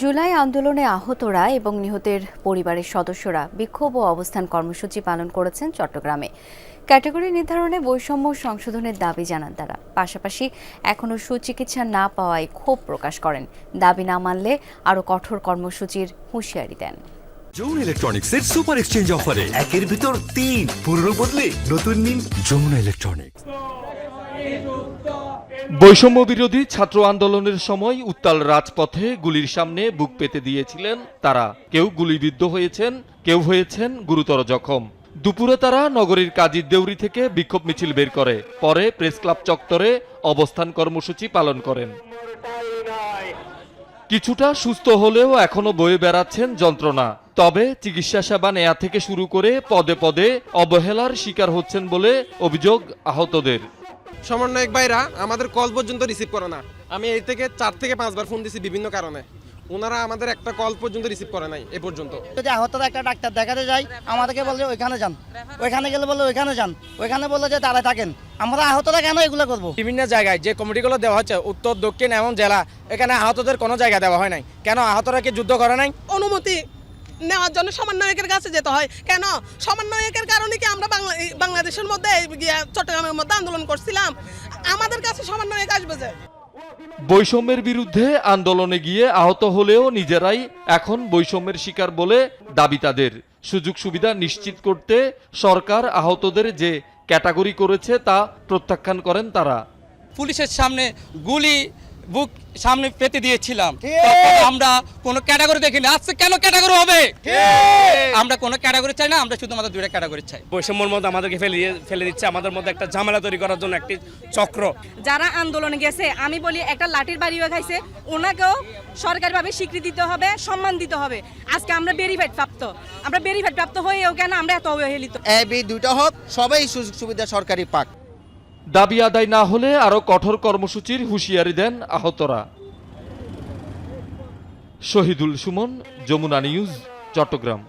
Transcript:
জুলাই আন্দোলনে আহতরা এবং নিহতের পরিবারের সদস্যরা বিক্ষোভ ও অবস্থান কর্মসূচি পালন করেছেন চট্টগ্রামে। ক্যাটাগরি নির্ধারণে বৈষম্য সংশোধনের দাবি জানান তারা। পাশাপাশি এখনও সুচিকিৎসা না পাওয়ায় ক্ষোভ প্রকাশ করেন। দাবি না মানলে আরও কঠোর কর্মসূচির হুঁশিয়ারি দেন। যমুনা ইলেকট্রনিক্সের সুপার এক্সচেঞ্জ অফারে একের ভিতর তিন পুরনো বদলে নতুন নিন যমুনা ইলেকট্রনিক্স। বৈষম্য বিরোধী ছাত্র আন্দোলনের সময় উত্তাল রাজপথে গুলির সামনে বুক পেতে দিয়েছিলেন তারা। কেউ গুলিবিদ্ধ হয়েছেন, কেউ হয়েছেন গুরুতর জখম। দুপুরে তারা নগরীর কাজীর দেউরি থেকে বিক্ষোভ মিছিল বের করে। পরে প্রেস ক্লাব চত্বরে অবস্থান কর্মসূচি পালন করেন। কিছুটা সুস্থ হলেও এখনও বয়ে বেড়াচ্ছেন যন্ত্রণা। তবে চিকিৎসা সেবা নেয়া থেকে শুরু করে পদে পদে অবহেলার শিকার হচ্ছেন বলে অভিযোগ আহতদের। সমন্বয়ক ভাইরা আমাদের কল পর্যন্ত রিসিভ করে না। আমি এই থেকে চার থেকে পাঁচবার ফোন দিছি বিভিন্ন কারণে। ওনারা আমাদের একটা কল পর্যন্ত রিসিভ করে নাই এ পর্যন্ত। যদি আহতরা একটা ডাক্তার দেখাতে যাই আমাদেরকে বলে ওইখানে যান। ওইখানে গেলে বলে ওইখানে যান। ওইখানে বলে যে দাঁড়ায় থাকেন। আমরা আহতরা কেন এগুলো করব? বিভিন্ন জায়গায় যে কমিটিগুলো দেওয়া হচ্ছে উত্তর দক্ষিণ এমন জেলা এখানে আহতদের কোনো জায়গা দেওয়া হয় নাই। কেন আহতরা কি যুদ্ধ করে নাই? অনুমতি নেওয়ার জন্য সমন্বয়কের কাছে যেতে হয়। কেন? সমন্বয়কের কারণে কি আমরা বাংলা বাংলাদেশের মধ্যে গিয়ে চট্টগ্রামের মধ্যে আন্দোলন করছিলাম? আমাদের কাছে সমন্বয়ক আসবে যে। বৈষম্যের বিরুদ্ধে আন্দোলনে গিয়ে আহত হলেও নিজেরাই এখন বৈষম্যের শিকার বলে দাবি তাদের। সুযোগ সুবিধা নিশ্চিত করতে সরকার আহতদের যে ক্যাটাগরি করেছে তা প্রত্যাখ্যান করেন তারা। পুলিশের সামনে গুলি বুক সামনে পেতে দিয়েছিলাম। তখন আমরা কোনো ক্যাটাগরি দেখিনি। আজকে কেন ক্যাটাগরি হবে? আমরা কোনো ক্যাটাগরি চাই না আমরা শুধুমাত্র দুইটা ক্যাটাগরি চাই। বৈষম্যর মধ্যে আমাদেরকে ফেলে দিয়ে- ফেলে দিচ্ছে। আমাদের মধ্যে একটা ঝামেলা তৈরি করার জন্য একটি চক্র। যারা আন্দোলনে গেছে আমি বলি একটা লাঠির বাড়িও খাইছে। ওনাকেও সরকারিভাবে স্বীকৃতি দিতে হবে সম্মান দিতে হবে। আজকে আমরা ভেরিফাইড প্রাপ্ত। আমরা ভেরিফাইড প্রাপ্ত হয়েও কেন আমরা এত অবহেলিত? এ বি দুইটা হোক সবাই সুযোগ সুবিধা সরকারি পাক। দাবি আদায় না হলে আরও কঠোর কর্মসূচির হুঁশিয়ারি দেন আহতরা। শহীদুল সুমন, যমুনা নিউজ, চট্টগ্রাম।